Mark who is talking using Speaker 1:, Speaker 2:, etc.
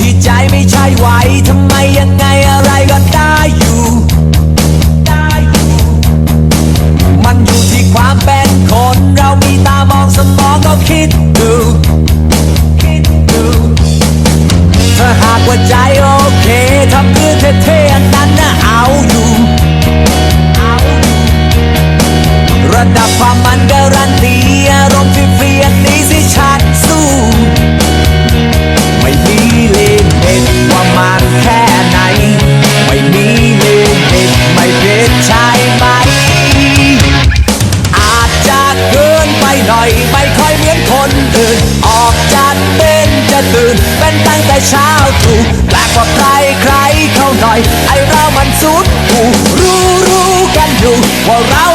Speaker 1: ที่ใจไม่ใช่ไหวทำไมยังไงอะไรก็ได้อยู่ได้อยู่ มันอยู่ที่ความเป็นคน เรามีตามองสมองก็คิดดูคิดดูถ้าหากว่าใจโอเคทำเพื่อเท่ ใช่ไหม อาจจะเกินไปหน่อย ไม่ค่อยเหมือนคนอื่น ออกจากเต็นจะตื่น เป็นตั้งแต่เช้าถูกแปลกกว่าใครใครเขาหน่อย ไอเรามันสุดผูรู้รู้กันอยู่ว่าเรา